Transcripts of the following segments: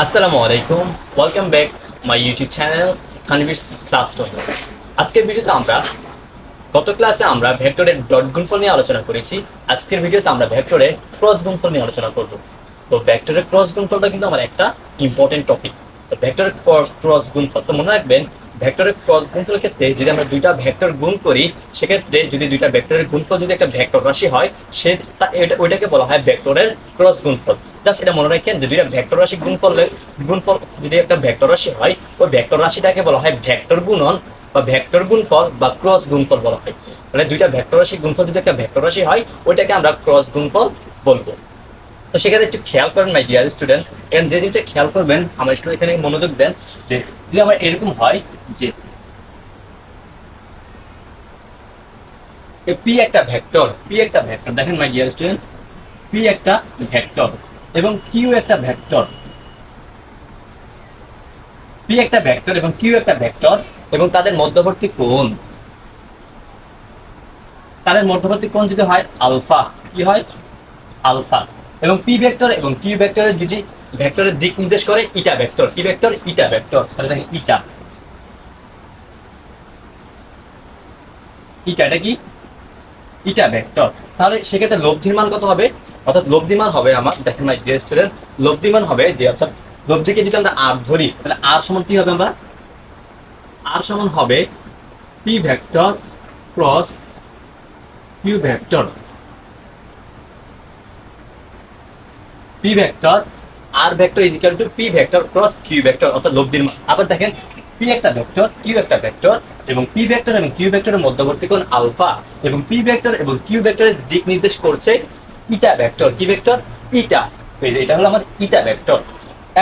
আসসালামু আলাইকুম welcome back my YouTube channel থানভিস classroom আজকের ভিডিওতে আমরা, গত ক্লাসে আমরা ভেক্টরের ডট গুণফল নিয়ে আলোচনা করেছি, আজকের ভিডিওতে আমরা ভেক্টরের ক্রস গুণফল নিয়ে আলোচনা করব। তো ভেক্টরের ক্রস গুণফলটা কিন্তু আমার একটা ইম্পর্টেন্ট টপিক তো ভেক্টরের ক্রস গুণফল, তো মনে রাখবেন ভেক্টরের ক্রস গুণফলের ক্ষেত্রে যদি আমরা দুইটা ভেক্টর গুণ করি, সেক্ষেত্রে যদি দুইটা ভেক্টরের গুণফল যদি একটা ভেক্টর রাশি হয়, সে ওইটাকে বলা হয় ভেক্টরের ক্রস গুণফল। জাস্ট এটা মনে রাখেন যে দুইটা ভেক্টর রাশি গুণফল গুণফল যদি একটা ভেক্টর রাশি হয়, ওই ভেক্টর রাশিটাকে বলা হয় ভেক্টর গুণন বা ভেক্টর গুণফল বা ক্রস গুণফল বলা হয়। মানে দুইটা ভেক্টর রাশি গুণফল যদি একটা ভেক্টর রাশি হয়, ওইটাকে আমরা ক্রস গুণফল বলব। তো সেক্ষেত্রে একটু খেয়াল করেন মাই ডিয়ার স্টুডেন্ট এন্ড যে জিনিসটা খেয়াল করবেন, আমার একটু এখানে মনোযোগ দেন, যে যদি আমার এরকম হয় যে পি একটা ভেক্টর, পি একটা ভেক্টর, দেখেন মাই ডিয়ার স্টুডেন্ট পি একটা ভেক্টর। এবং কিউ একটা ভেক্টর পি একটা ভেক্টর এবং কিউ একটা ভেক্টর এবং তাদের মধ্যবর্তী কোণ। তাদের মধ্যবর্তী কোণ যদি হয় আলফা, কি হয়? আলফা। এবং পি ভেক্টর এবং কিউ ভেক্টরের যদি ভেক্টরের দিক নির্দেশ করে ইটা ভেক্টর কি ভেক্টর ইটা ভেক্টর তাহলে দেখেন ইটা। ইটা এটা কি? ইটা ভেক্টর তাহলে সেক্ষেত্রে লব্ধির মান কত হবে? অর্থাৎ লব্ধি মান হবে আমার, দেখেন মাই ডিয়ার স্টুডেন্ট লব্ধি মান হবে যে, অর্থাৎ লব্ধিকে যদি আমরা আর ধরি, তাহলে আর সমান কি হবে আমরা? আর সমান হবে P vector cross Q vector P vector R vector is equal to P vector cross Q vector অর্থাৎ লব্ধির মান। আবার দেখেন পি একটা ভেক্টর কিউ একটা ভেক্টর এবং পি ভেক্টর এবং কিউ ভেক্টরের মধ্যবর্তী কোণ আলফা এবং পি ভেক্টর এবং কিউ ভেক্টরের দিক নির্দেশ করছে ইটা ভেক্টর। কি ভেক্টর? ইটা। এটা হলো আমাদের ইটা ভেক্টর।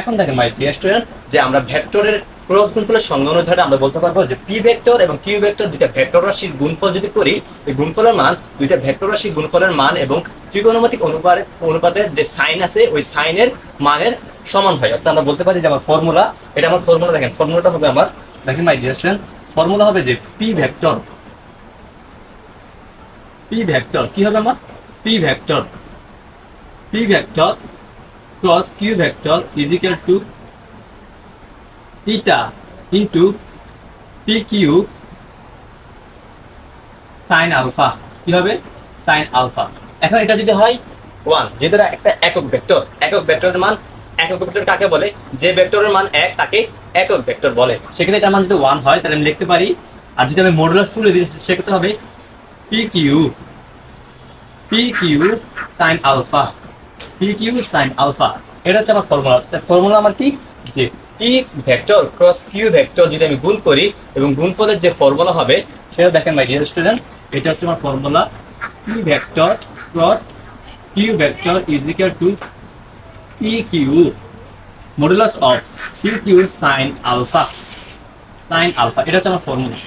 এখন দেখেন মাই ডিয়ার স্টুডেন্ট যে আমরা ভেক্টরের ক্রস গুণফলের সংজ্ঞা অনুসারে আমরা বলতে পারব যে পি ভেক্টর এবং কিউ ভেক্টর দুইটা ভেক্টর রাশির গুণফল যদি করি, এই গুণফলের মান, দুইটা ভেক্টর রাশির গুণফলের মান এবং ত্রিকোণমিতিক অনুপাতে অনুপাতের যে সাইন আছে, ওই সাইনের মানের সমান হয়। অর্থাৎ আমরা বলতে পারি যে আমার ফর্মুলা এটা আমার ফর্মুলা দেখেন ফর্মুলাটা হবে আমার দেখেন মাই ডিয়ার স্টুডেন্ট ফর্মুলা হবে যে পি ভেক্টর পি ভেক্টর, কি হবে আমার? Vector P vector cross Q vector is equal to eta into P Q sine alpha কি হবে? সাইন আলফা এখন এটা যদি হয় ওয়ান যেহেতু এটা একটা একক ভেক্টর একক ভেক্টরের মান, একক ভেক্টর কাকে বলে? যে ভেক্টরের মান এক, তাকে একক ভেক্টর বলে। সেক্ষেত্রে এটার মান যদি ওয়ান হয়, তাহলে আমি লিখতে পারি, আর যদি আমি মডুলাস তুলে দিই, সেক্ষেত্রে হবে Q P Q sine alpha P Q alpha এটা হচ্ছে আমার ফর্মুলা ফর্মুলা আমার কি? যে P vector cross Q vector যদি আমি গুণ করি এবং গুণফলের যে ফর্মুলা হবে, সেটা দেখেন মাই ডিয়ার স্টুডেন্ট এটা হচ্ছে আমার formula P vector cross Q vector is equal to P Q modulus of P Q sine alpha sine alpha এটা হচ্ছে আমার ফর্মুলা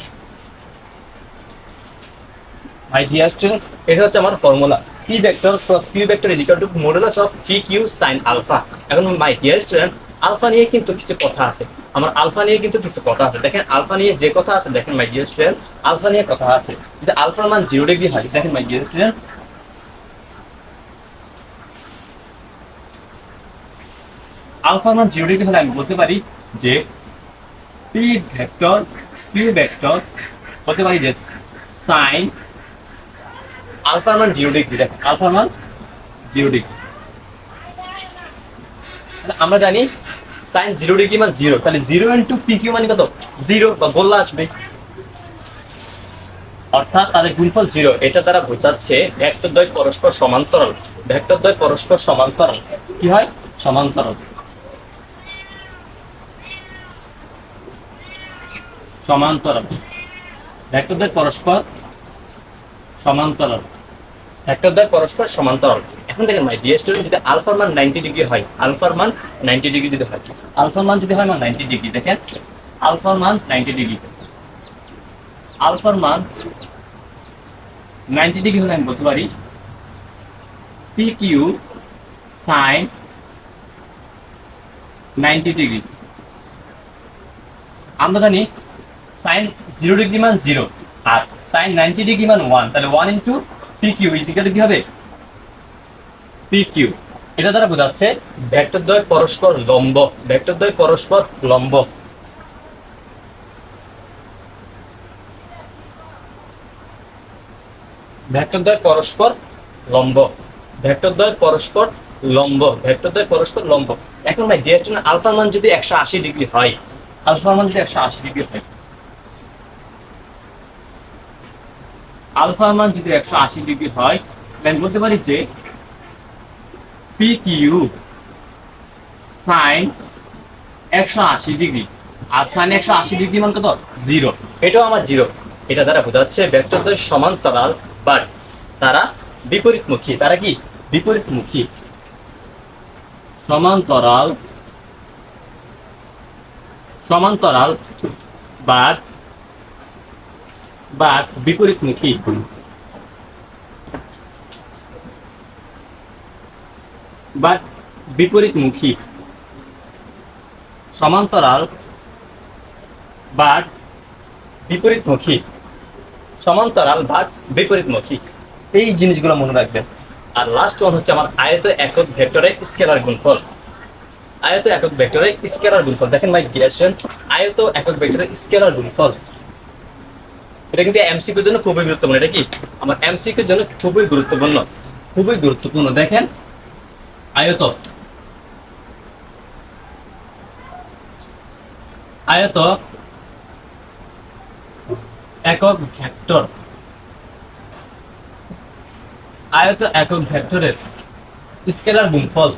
ডিয়ার স্টুডেন্ট এটা হচ্ছে আমার formula P vector cross Q vector is equal to modulus of P Q sine alpha এখন my dear student alpha নিয়ে কিন্তু কিছু কথা আছে। আমার আলফা নিয়ে কিন্তু কিছু কথা আছে। দেখেন আলফা নিয়ে যে কথা আছে, দেখেন মাই ডিয়ার স্টুডেন্ট আলফা নিয়ে কথা আছে। যদি আলফার মান জিরো ডিগ্রি হয়, দেখেন মাই ডিয়ার স্টুডেন্ট আলফার মান জিরো ডিগ্রি হলে আমি বলতে পারি যে পি ভেক্টর কিউ ভেক্টর বলতে পারি যে সাইন আলফার মান জিরো ডিগ্রি দেখেন আলফার মান জিরো ডিগ্রি আমরা জানি সাইন জিরো ডিগ্রি মান জিরো। তাহলে জিরো ইন্টু পি কিউ মানে কত? জিরো বা গোল্লা আসবে। অর্থাৎ তাদের গুণফল জিরো। এটা দ্বারা বোঝাচ্ছে ভেক্টর দ্বয় পরস্পর সমান্তরাল। ভেক্টর দ্বয় পরস্পর সমান্তরাল। কি হয়? সমান্তরাল। সমান্তরাল। ভেক্টর দ্বয় পরস্পর সমান্তরাল। ভেক্টর দ্বয় পরস্পর সমান্তরাল এখন দেখেন মাই ডিয়ার স্টুডেন্ট যদি আলফার মান 90 ডিগ্রি হয় আলফার মান 90 ডিগ্রি যদি হয় আলফার মান যদি হয়, মান 90 ডিগ্রি দেখেন আলফার মান 90 ডিগ্রি আলফার মান 90 ডিগ্রি হলে আমি বলতে পারি পি কিউ সাইন 90 ডিগ্রি আমরা জানি সাইন জিরো ডিগ্রি মান জিরো আর সাইন নাইনটি ডিগ্রি মান ওয়ান তাহলে one into P Q is equal কি হবে? পি এটা দ্বারা বোঝাচ্ছে ভেক্টর দ্বয় পরস্পর লম্ব ভেক্টর দ্বয় পরস্পর লম্ব। ভেক্টর দ্বয় পরস্পর লম্ব ভেক্টর দ্বয় পরস্পর লম্ব ভেক্টর দ্বয় পরস্পর লম্ব। এখন ভাই স্টুডেন্ট আলফার মান যদি একশো আশি ডিগ্রি হয়, আলফার মান যদি একশো আশি ডিগ্রি হয় আলফার মান যদি একশো আশি ডিগ্রি হয় আমি বলতে পারি যে পি কিউ সাইন একশো আশি ডিগ্রি। আর সাইন একশো আশি ডিগ্রি মান কত? জিরো। এটাও আমার জিরো। এটা দ্বারা বোঝাচ্ছে ভেক্টরদের সমান্তরাল বাট তারা বিপরীতমুখী। তারা কি? বিপরীতমুখী। সমান্তরাল সমান্তরাল বাট বাট বিপরীতমুখী বাট বিপরীতমুখী সমান্তরাল বাট বিপরীতমুখী সমান্তরাল বাট বিপরীতমুখী এই জিনিসগুলো মনে রাখবেন। আর লাস্ট ওয়ান হচ্ছে আমার আয়ত একক ভেক্টরের স্কেলার গুণফল। আয়ত একক ভেক্টরের স্কেলার গুণফল। দেখেন মাই ডিরেকশন আয়ত একক ভেক্টরের স্কেলার গুণফল। এটা কিন্তু এমসিকিউর জন্য খুবই গুরুত্বপূর্ণ। এটা কি? আমার এমসিকিউর জন্য খুবই গুরুত্বপূর্ণ। খুবই গুরুত্বপূর্ণ। দেখেন আয়ত আয়ত একক ভেক্টর। আয়ত একক ভেক্টরের স্কেলার গুণফল।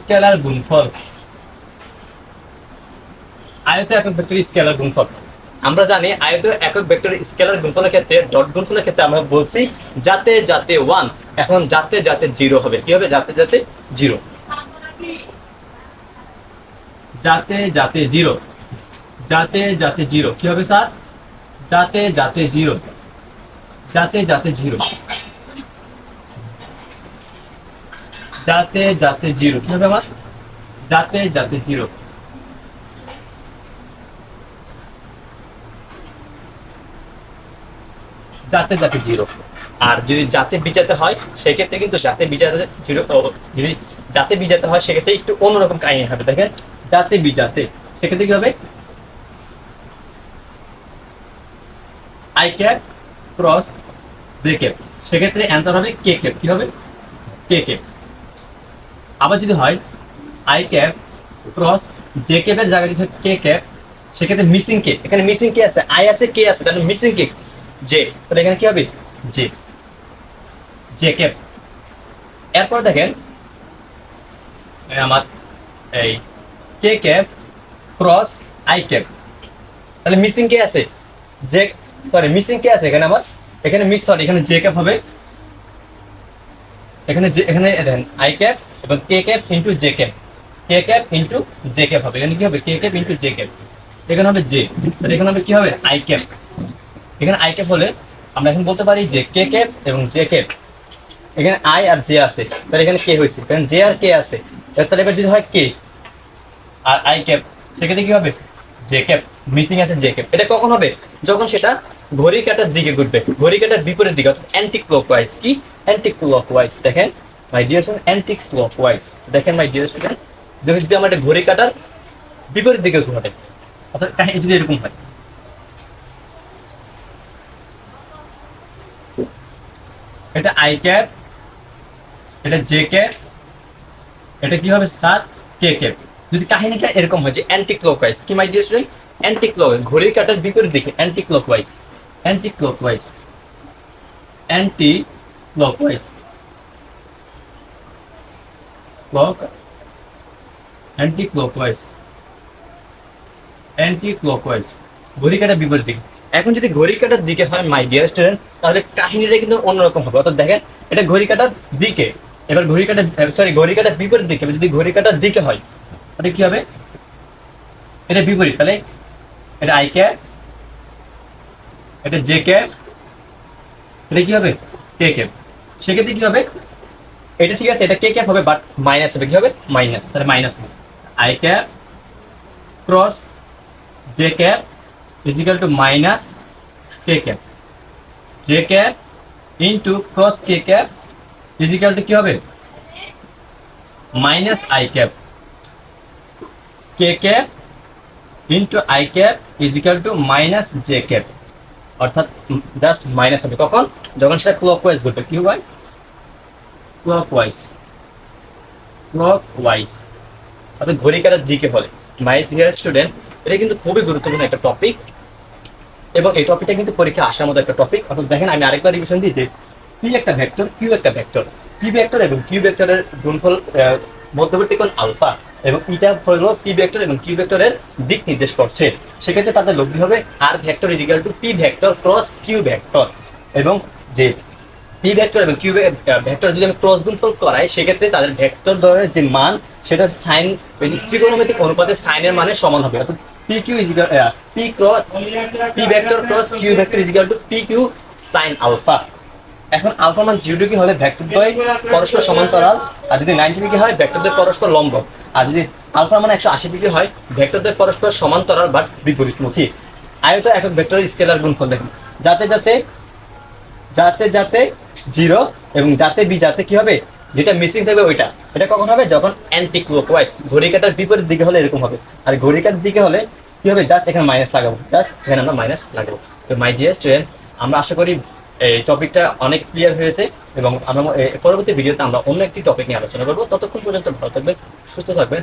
স্কেলার গুণফল। আয়ত একক ভেক্টর স্কেলার গুণফল। আমরা জানি আয়ত একক ভেক্টরের স্কেলার গুণফলের ক্ষেত্রে ডট গুণফলের ক্ষেত্রে আমরা বলছি যাতে যাতে ওয়ান এখন যাতে যাতে জিরো হবে। কি হবে? যাতে যাতে জিরো যাতে যাতে জিরো যাতে যাতে জিরো কি হবে স্যার? যাতে যাতে জিরো যাতে যাতে জিরো যাতে যাতে জিরো কি হবে আমার? যাতে যাতে জিরো যাতে যাতে জিরো আর যদি যাতে বিজাতে হয়, সেক্ষেত্রে কিন্তু যাতে বিজাতে জিরো যদি যাতে বিজাতে হয়, সেক্ষেত্রে একটু অন্যরকম কাহিনী হবে। দেখেন, যাতে বিজাতে, সেক্ষেত্রে কি হবে? I cap cross J cap সেক্ষেত্রে অ্যান্সার হবে কে ক্যাপ কি হবে? কে ক্যাপ আবার যদি হয় আই ক্যাপ ক্রস জে ক্যাপের জায়গায় যদি কে ক্যাপ সেক্ষেত্রে মিসিং কে এখানে মিসিং কে আছে আই আছে কে আছে, তাহলে মিসিং কে জে তাহলে এখানে কি হবে? জে জে ক্যাপ এরপর দেখেন আমার এই K cap cross I cap তাহলে মিসিং কে আছে? জে সরি মিসিং কে আছে এখানে আমার? এখানে মিস সরি এখানে জে ক্যাপ হবে। এখানে যে এখানে দেখেন আই ক্যাপ এবং K cap into J cap K cap into J cap হবে। এখানে কি হবে? K cap into J cap এখানে হবে জে এখানে হবে কি হবে? আই ক্যাপ এখানে আই ক্যাপ হলে আমরা এখন বলতে পারি যে কে ক্যাপ এবং জে ক্যাপ এখানে আই আর জে আছে, তাহলে এখানে কে হয়েছে। কারণ জে আর কে আছে তাহলে এবার যদি হয় কে আর আই ক্যাপ সেক্ষেত্রে কি হবে? জে ক্যাপ মিসিং আছে জে ক্যাপ এটা কখন হবে? যখন সেটা ঘড়ি কাটার দিকে ঘুরবে ঘড়ি কাটার বিপরীত দিকে, অর্থাৎ অ্যান্টি ক্লক ওয়াইজ কি? অ্যান্টি ক্লক ওয়াইজ দেখেন my dear student anti clock wise দেখেন মাই ডিয়ার স্টুডেন্ট যদি আমার ঘড়ি কাটার বিপরীত দিকে ঘটে অর্থাৎ যদি এরকম হয়। এটা আই ক্যাপ এটা জে ক্যাপ এটা কি হবে স্যার কে ক্যাপ যদি কাহিনীটা এরকম হয় যে অ্যান্টি ক্লকওয়াইজ কি my dear student anti clock ঘড়ির কাটার বিপরীত দিকে anticlockwise anticlockwise anticlockwise clock anticlockwise anticlockwise ঘড়ি কাটার বিপরীত দিকে। এখন যদি ঘড়ি কাটার দিকে হয় মাই ডিয়ার স্টুডেন্ট তাহলে কাহিনীটা কিন্তু অন্যরকম হবে। অর্থাৎ দেখেন, এটা ঘড়ি কাটার দিকে, এবার ঘড়ি কাটার সরি ঘড়ি কাটার বিপরীত দিকে যদি ঘড়ি কাটার দিকে হয়, তাহলে কি হবে? এটা বিপরীত, তাহলে এটা আই ক্যাপ এটা জে ক্যাপ এটা কি হবে? কে ক্যাপ সেক্ষেত্রে কি হবে? এটা ঠিক আছে, এটা কে ক্যাপ হবে বাট মাইনাস হবে। কি হবে? মাইনাস তাহলে মাইনাস হবে। I cap cross J cap is equal to minus K cap. J cap into cross K cap is equal to কি হবে? Minus I cap. K cap into I cap is equal to minus J cap. অর্থাৎ just minus হবে। কখন? যখন সেটা clockwise ঘটবে। কি wise clock wise clockwise অর্থাৎ ঘড়ি কাটার দিকে হলে মাই ডিয়ার স্টুডেন্ট এটা কিন্তু খুবই গুরুত্বপূর্ণ একটা টপিক এবং এই টপিকটা কিন্তু পরীক্ষা আসার মতো একটা টপিক অর্থাৎ দেখেন, আমি আরেকবার রিভিশন দিই যে পি একটা ভেক্টর কিউ একটা ভেক্টর পি ভেক্টর এবং কিউ ভেক্টরের গুণফল মধ্যবর্তী কোণ আলফা এবং ইটা হলো পি ভেক্টর এবং কিউ ভেক্টরের দিক নির্দেশ করছে। সেক্ষেত্রে তাদের লব্ধি হবে R vector is equal to P vector cross Q vector এবং যে পি ভেক্টর এবং কিউ ভেক্টর যদি আমি ক্রস গুণফল করাই, সেক্ষেত্রে তাদের ভেক্টর ধরনের যে মান, সেটা সাইন ত্রিকোণমিতিক অনুপাতে সাইনের মানে সমান হবে। অর্থাৎ Q is equal P cross P vector cross Q vector is equal to P Q sine alpha এখন আলফা মান জিরো ডিগ্রি হলে ভেক্টর দ্বয় পরস্পর সমান্তরাল, আর যদি নাইনটি ডিগ্রি হয় ভেক্টর দ্বয় পরস্পর লম্ব। আর যদি আলফা মান একশো আশি ডিগ্রি হয় ভেক্টর দ্বয় পরস্পর সমান্তরাল বাট বিপরীতমুখী। আয়ত একক ভেক্টর স্কেলার গুণফল দেখুন। যাতে যাতে যাতে যাতে জিরো এবং যাতে বি যাতে কি হবে? যেটা মিসিং থাকবে ওইটা। এটা কখন হবে? যখন অ্যান্টি ক্লকওয়াইজ ঘড়ি কাটার বিপরীত দিকে হলে এরকম হবে। আর ঘড়ি কাটার দিকে হলে কি হবে? জাস্ট এখানে মাইনাস লাগাবো। জাস্ট এখানে আমরা মাইনাস লাগাবো। তো মাই ডিয়ার স্টুডেন্ট আমরা আশা করি এই টপিকটা অনেক ক্লিয়ার হয়েছে এবং আমরা পরবর্তী ভিডিওতে আমরা অন্য একটি টপিক নিয়ে আলোচনা করব। ততক্ষণ পর্যন্ত ভালো থাকবেন, সুস্থ থাকবেন।